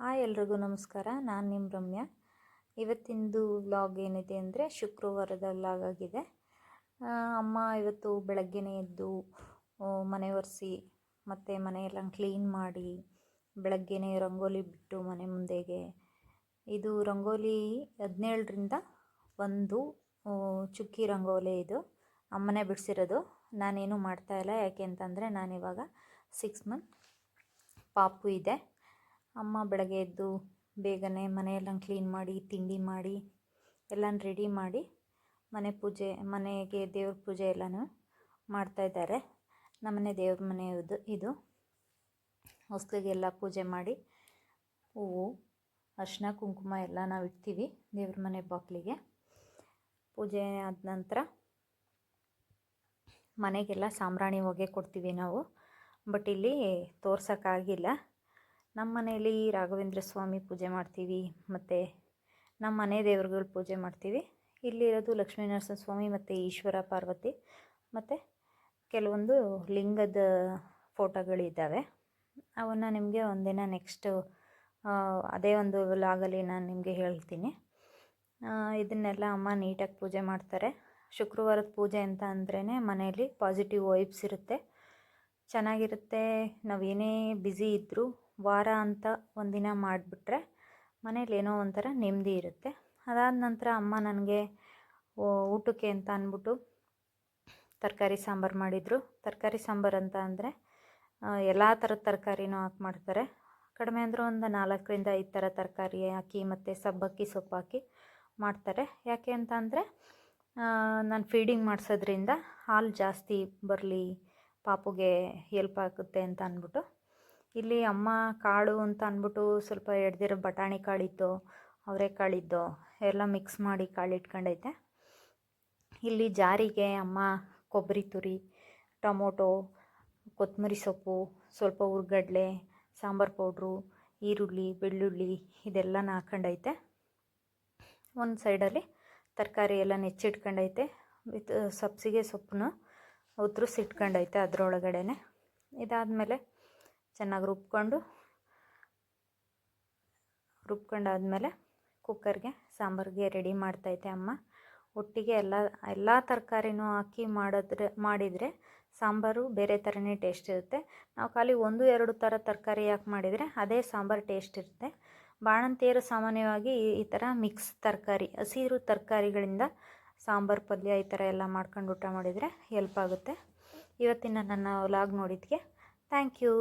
Hi ಎಲ್ರಿಗೂ ನಮಸ್ಕಾರ. ನಾನು ನಿಮ್ಮ ರಮ್ಯಾ. ಇವತ್ತಿಂದು ವ್ಲಾಗ್ ಏನಿದೆ ಅಂದರೆ ಶುಕ್ರವಾರದ ವ್ಲಾಗ್ ಆಗಿದೆ ಅಮ್ಮ ಇವತ್ತು ಬೆಳಗ್ಗೆನೇ ಎದ್ದು ಮನೆ ಒರೆಸಿ, ಮತ್ತು ಮನೆಯೆಲ್ಲ ಕ್ಲೀನ್ ಮಾಡಿ, ಬೆಳಗ್ಗೆನೇ ರಂಗೋಲಿ ಬಿಟ್ಟು ಮನೆ ಮುಂದೆಗೆ. ಇದು ರಂಗೋಲಿ ಹದಿನೇಳರಿಂದ ಒಂದು ಚುಕ್ಕಿ ರಂಗೋಲಿ ಇದು. ಅಮ್ಮನೇ ಬಿಡಿಸಿರೋದು. ನಾನೇನು ಮಾಡ್ತಾಯಿಲ್ಲ ಯಾಕೆ ಅಂತಂದರೆ ನಾನಿವಾಗ ಸಿಕ್ಸ್ ಮಂತ್ ಪಾಪು ಇದೆ. ಅಮ್ಮ ಬೆಳಗ್ಗೆ ಎದ್ದು ಬೇಗನೆ ಮನೆಯೆಲ್ಲ ಕ್ಲೀನ್ ಮಾಡಿ, ತಿಂಡಿ ಮಾಡಿ, ಎಲ್ಲನೂ ರೆಡಿ ಮಾಡಿ ಮನೆ ಪೂಜೆ, ಮನೆಗೆ ದೇವ್ರ ಪೂಜೆ ಎಲ್ಲನೂ ಮಾಡ್ತಾಯಿದ್ದಾರೆ ನಮ್ಮನೆ ದೇವ್ರ ಮನೆ ಇದು ಇದು. ಹೊಸ್ಲಿಗೆಲ್ಲ ಪೂಜೆ ಮಾಡಿ ಹೂವು ಅರಿಶಿನ ಕುಂಕುಮ ಎಲ್ಲ ನಾವು ಇಡ್ತೀವಿ ದೇವ್ರ ಮನೆ ಬಾಗಿಲಿಗೆ ಪೂಜೆ ಆದ ನಂತರ ಮನೆಗೆಲ್ಲ ಸಾಂಬ್ರಾಣಿ ಹೊಗೆ ಕೊಡ್ತೀವಿ ನಾವು, ಬಟ್ ಇಲ್ಲಿ ತೋರ್ಸೋಕ್ಕಾಗಿಲ್ಲ ನಮ್ಮ ಮನೆಯಲ್ಲಿ ರಾಘವೇಂದ್ರ ಸ್ವಾಮಿ ಪೂಜೆ ಮಾಡ್ತೀವಿ, ಮತ್ತು ನಮ್ಮ ಮನೆ ದೇವ್ರುಗಳು ಪೂಜೆ ಮಾಡ್ತೀವಿ. ಇಲ್ಲಿರೋದು ಲಕ್ಷ್ಮೀ ನರಸಿಂಹ ಸ್ವಾಮಿ ಮತ್ತು ಈಶ್ವರ ಪಾರ್ವತಿ, ಮತ್ತು ಕೆಲವೊಂದು ಲಿಂಗದ ಫೋಟೋಗಳಿದ್ದಾವೆ. ಅವನ್ನು ನಿಮಗೆ ಒಂದಿನ ನೆಕ್ಸ್ಟು ಅದೇ ಒಂದು ಲಾಗಲ್ಲಿ ನಾನು ನಿಮಗೆ ಹೇಳ್ತೀನಿ. ಇದನ್ನೆಲ್ಲ ಅಮ್ಮ ನೀಟಾಗಿ ಪೂಜೆ ಮಾಡ್ತಾರೆ. ಶುಕ್ರವಾರದ ಪೂಜೆ ಅಂತ ಅಂದ್ರೇ ಮನೆಯಲ್ಲಿ ಪಾಸಿಟಿವ್ ವೈಬ್ಸ್ ಇರುತ್ತೆ. ಚೆನ್ನಾಗಿರುತ್ತೆ, ನಾವು ಏನೇ ಬ್ಯುಸಿ ಇದ್ದರೂ ವಾರ ಅಂತ ಒಂದಿನ ಮಾಡಿಬಿಟ್ರೆ ಮನೇಲಿ ಏನೋ ಒಂಥರ ನೆಮ್ಮದಿ ಇರುತ್ತೆ. ಅದಾದ ನಂತರ ಅಮ್ಮ ನನಗೆ ಊಟಕ್ಕೆ ಅಂತ ಅಂದ್ಬಿಟ್ಟು ತರಕಾರಿ ಸಾಂಬಾರು ಮಾಡಿದರು. ತರಕಾರಿ ಸಾಂಬಾರು ಅಂತ ಅಂದರೆ ಎಲ್ಲ ಥರದ ತರಕಾರಿನೂ ಹಾಕಿ ಮಾಡ್ತಾರೆ. ಕಡಿಮೆ ಅಂದರೂ ಒಂದು ನಾಲ್ಕರಿಂದ ಐದು ಥರ ತರಕಾರಿ ಹಾಕಿ ಮತ್ತು ಸಬ್ಬಕ್ಕಿ ಸೊಪ್ಪು ಹಾಕಿ ಮಾಡ್ತಾರೆ. ಯಾಕೆ ಅಂತ ಅಂದರೆ ನಾನು ಫೀಡಿಂಗ್ ಮಾಡಿಸೋದ್ರಿಂದ ಹಾಲು ಜಾಸ್ತಿ ಬರಲಿ, ಪಾಪುಗೆ ಹೆಲ್ಪ್ ಆಗುತ್ತೆ ಅಂತ ಅಂದ್ಬಿಟ್ಟು ಇಲ್ಲಿ ಅಮ್ಮ ಕಾಳು ಅಂತ ಅಂದ್ಬಿಟ್ಟು ಸ್ವಲ್ಪ ಎಡ್ದಿರೋ ಬಟಾಣಿ ಕಾಳಿತ್ತು ಅವರೆಕಾಳಿದ್ದು ಎಲ್ಲ ಮಿಕ್ಸ್ ಮಾಡಿ ಕಾಳು ಇಟ್ಕೊಂಡೈತೆ. ಇಲ್ಲಿ ಜಾರಿಗೆ ಅಮ್ಮ ಕೊಬ್ಬರಿ ತುರಿ, ಟೊಮೊಟೊ ಕೊತ್ತಂಬರಿ ಸೊಪ್ಪು, ಸ್ವಲ್ಪ ಹುರ್ಗಡ್ಲೆ ಸಾಂಬಾರು ಪೌಡ್ರು, ಈರುಳ್ಳಿ, ಬೆಳ್ಳುಳ್ಳಿ ಇದೆಲ್ಲನ ಹಾಕೊಂಡೈತೆ. ಒಂದು ಸೈಡಲ್ಲಿ ತರಕಾರಿ ಎಲ್ಲ ನೆಚ್ಚಿಟ್ಕೊಂಡೈತೆ, ವಿತ್ ಸಬ್ಸಿಗೆ ಸೊಪ್ಪನ್ನ ಉದುರಿಸಿಟ್ಕೊಂಡೈತೆ ಅದರೊಳಗಡೆನೆ. ಇದಾದಮೇಲೆ ಚೆನ್ನಾಗಿ ರುಬ್ಕೊಂಡು, ರುಬ್ಕೊಂಡಾದ್ಮೇಲೆ ಕುಕ್ಕರ್ಗೆ ಸಾಂಬಾರಿಗೆ ರೆಡಿ ಮಾಡ್ತೈತೆ ಅಮ್ಮ. ಒಟ್ಟಿಗೆ ಎಲ್ಲ ಎಲ್ಲ ತರಕಾರಿನೂ ಹಾಕಿ ಮಾಡಿದ್ರೆ, ಮಾಡಿದರೆ ಸಾಂಬಾರು ಬೇರೆ ಥರನೇ ಟೇಸ್ಟ್ ಇರುತ್ತೆ. ನಾವು ಖಾಲಿ ಒಂದು, ಎರಡು ಥರ ತರಕಾರಿ ಹಾಕಿ ಮಾಡಿದರೆ ಅದೇ ಸಾಂಬಾರು ಟೇಸ್ಟ್ ಇರುತ್ತೆ. ಬಾಣಂತಿಯರು ಸಾಮಾನ್ಯವಾಗಿ ಈ ಥರ ಮಿಕ್ಸ್ ತರಕಾರಿ, ಹಸಿರು ತರಕಾರಿಗಳಿಂದ ಸಾಂಬಾರು ಪಲ್ಯ ಈ ಥರ ಎಲ್ಲ ಮಾಡ್ಕೊಂಡು ಊಟ ಮಾಡಿದರೆ ಹೆಲ್ಪ್ ಆಗುತ್ತೆ. ಇವತ್ತಿನ ನನ್ನ ವ್ಲಾಗ್ ನೋಡಿದ್ಕೆ ಥ್ಯಾಂಕ್ ಯು